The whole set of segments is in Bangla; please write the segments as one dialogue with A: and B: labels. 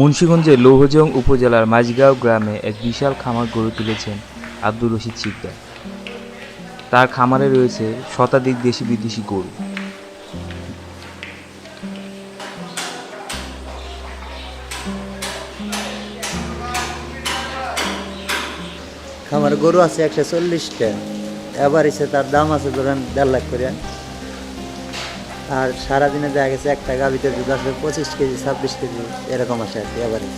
A: মুন্সিগঞ্জের লৌহজং উপজেলার মাঝগাঁও গ্রামে এক বিশাল খামার গড়ে তুলেছেন আব্দুর রশিদ শিকদার। তার খামারে রয়েছে শতাধিক দেশি বিদেশি গরু।
B: খামার গরু আছে একশো চল্লিশটা। এবার এসে তার দাম আছে ধরেন দেড় লাখ করে। আর সারাদিনে দেখা গেছে একটা গাভিতে দুধ আসবে পঁচিশ কেজি, ছাব্বিশ কেজি, এরকম আসে আর কি এভারেজ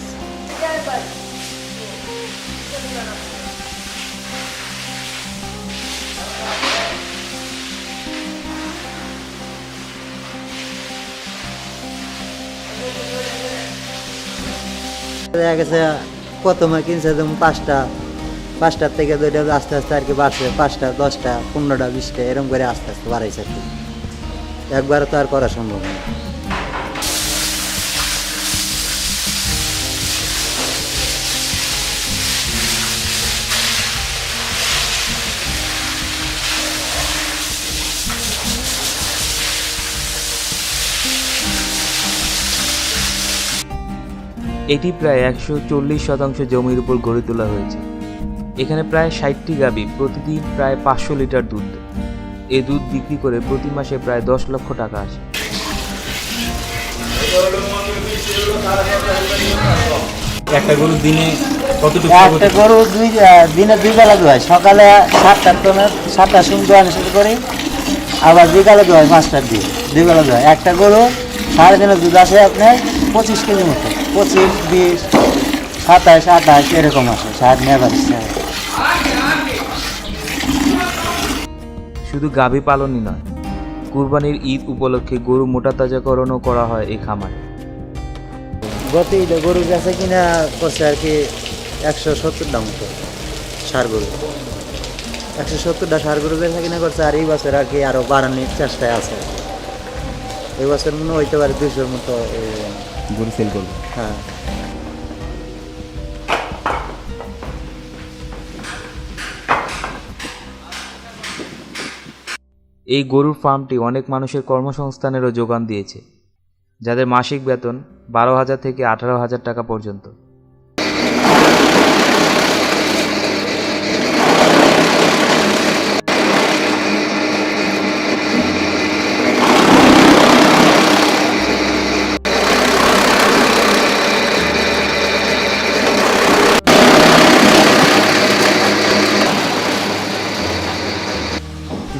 B: দেখা গেছে প্রথমে কিনছে যেমন পাঁচটা, পাঁচটার থেকে দুইটা আস্তে আস্তে আর কি বাড়ছে, পাঁচটা, দশটা, পনেরোটা, বিশটা, এরকম করে আস্তে আস্তে বাড়াইছে আর কি। একবারে তো আর করা সম্ভব না।
A: এটি প্রায় একশো চল্লিশ শতাংশ জমির উপর গড়ে তোলা হয়েছে। এখানে প্রায় ষাটটি গাবি প্রতিদিন প্রায় পাঁচশো লিটার দুধ দেয়। এই দুধ বিক্রি করে প্রতি মাসে প্রায় দশ লক্ষ টাকা আসে।
C: একটা গরু দিনে কতটুকু
B: একটা গরু দুই দিনে দুই বেলা দোয়াই সকালে সাতটার তো সাতটার সময় দোয়ানো শুরু করি আবার বিকালে দোয়াই পাঁচটার দিয়ে দুই বেলা দোয়াই একটা গরু সাড়ে দিনে দুধ আসে আপনার পঁচিশ কেজি মতো। পঁচিশ বিশ সাতাশ আঠাশ এরকম আসে। সারাদিন এবার
A: শুধু গাভী পালনই নয় কুরবানির ঈদ উপলক্ষে গরু মোটা তাজাকরণও করা হয় এই খামারে।
B: গত ঈদে গরু বেচা কিনা করছে আর কি একশো সত্তর দাম মতো সার গরু। একশো সত্তরটা সার গরু বেচা কিনা করছে আর এই বছর আর কি আরও বাড়ানোর চেষ্টায় আছে। এই বছর মনে হইতে পারে দুইশোর মতো এই,
C: গরু সেল করব।
B: হ্যাঁ।
A: এই গরুর ফার্মটি অনেক মানুষের কর্মসংস্থানেরও যোগান দিয়েছে, যাদের মাসিক বেতন বারো হাজার থেকে আঠারো হাজার টাকা পর্যন্ত।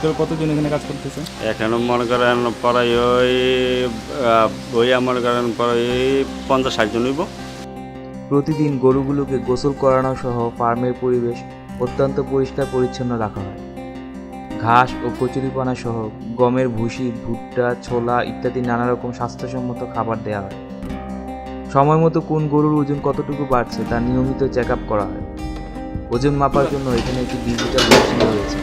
C: ভিতরে কতজন এখানে কাজ করতেছে?
D: এখানে মনে করেন প্রায় ওই বইয়া মনে করেন প্রায় ওই পঞ্চাশ ষাট জন হইব।
A: প্রতিদিন গরুগুলোকে গোসল করানো সহ ফার্মের পরিবেশ অত্যন্ত পরিষ্কার পরিচ্ছন্ন রাখা হয়। ঘাস ও কচুরিপানা সহ গমের ভুসি ভুট্টা ছোলা ইত্যাদি নানা রকম স্বাস্থ্যসম্মত খাবার দেওয়া হয়। সময় মতো কোন গরুর ওজন কতটুকু বাড়ছে তা নিয়মিত চেক আপ করা হয়। ওজন মাপার জন্য এখানে একটি ডিজিটাল মেশিন রয়েছে।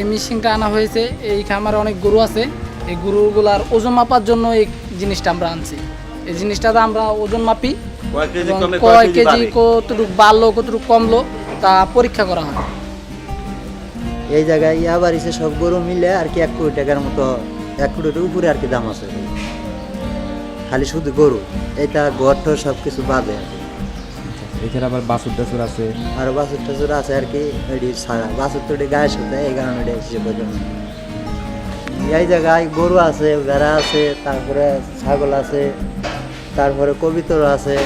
E: এই মেশিনটা আনা হয়েছে এই খামারে অনেক গরু আছে এই গরুগুলার ওজন মাপার জন্য এই জিনিসটা আমরা আনছি এই জিনিসটাতে আমরা ওজন মাপি
D: কয় কেজি?
E: কতটুকু বাড়লো কতটুকু কমলো তা পরীক্ষা করা হয়
B: এই জায়গায় ইয়াবার এসে সব গরু মিলে আর কি এক কোটি টাকার মতো এক কোটির উপরে আর কি দাম আছে খালি শুধু গরু এটা গর্ত সব কিছু বাদে আর কি।
C: এছাড়া আবার বাসুর টাসুর আছে।
B: আর বাছুর টাছুর আছে আর কি এটি ছাড়া। বাছুর তো গায়ে শুতে এই কারণে এটা হিসেবে এই জায়গায় গরু আছে ভেড়া আছে তারপরে ছাগল আছে তারপরে কবিতর আছে।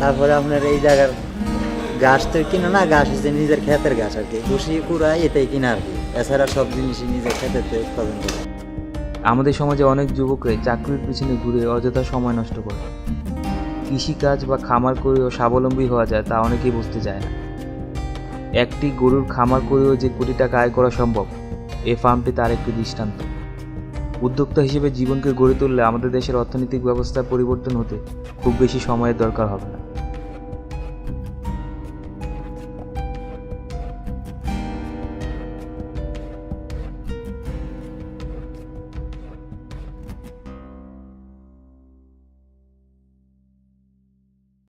B: তারপরে আপনার এই জায়গার ঘাস তো কিনা না ঘাস হচ্ছে নিজের ক্ষেতের ঘাস আর কি। খুশি কুড়া এটাই কিনা আর কি। এছাড়া সব জিনিসই নিজের ক্ষেতেতে উৎপাদন করে।
A: আমাদের সমাজে অনেক যুবকরাই চাকরির পিছনে ঘুরে অযথা সময় নষ্ট করে। কৃষিকাজ বা খামার করেও স্বাবলম্বী হওয়া যায়, তা অনেকেই বুঝতে চায় না। একটি গরুর খামার করেও যে কোটি টাকা আয় করা সম্ভব, এ ফার্মটি তার একটি দৃষ্টান্ত। উদ্যোক্তা হিসেবে জীবনকে গড়ে তুললে আমাদের দেশের অর্থনৈতিক ব্যবস্থা পরিবর্তন হতে খুব বেশি সময়ের দরকার হবে না।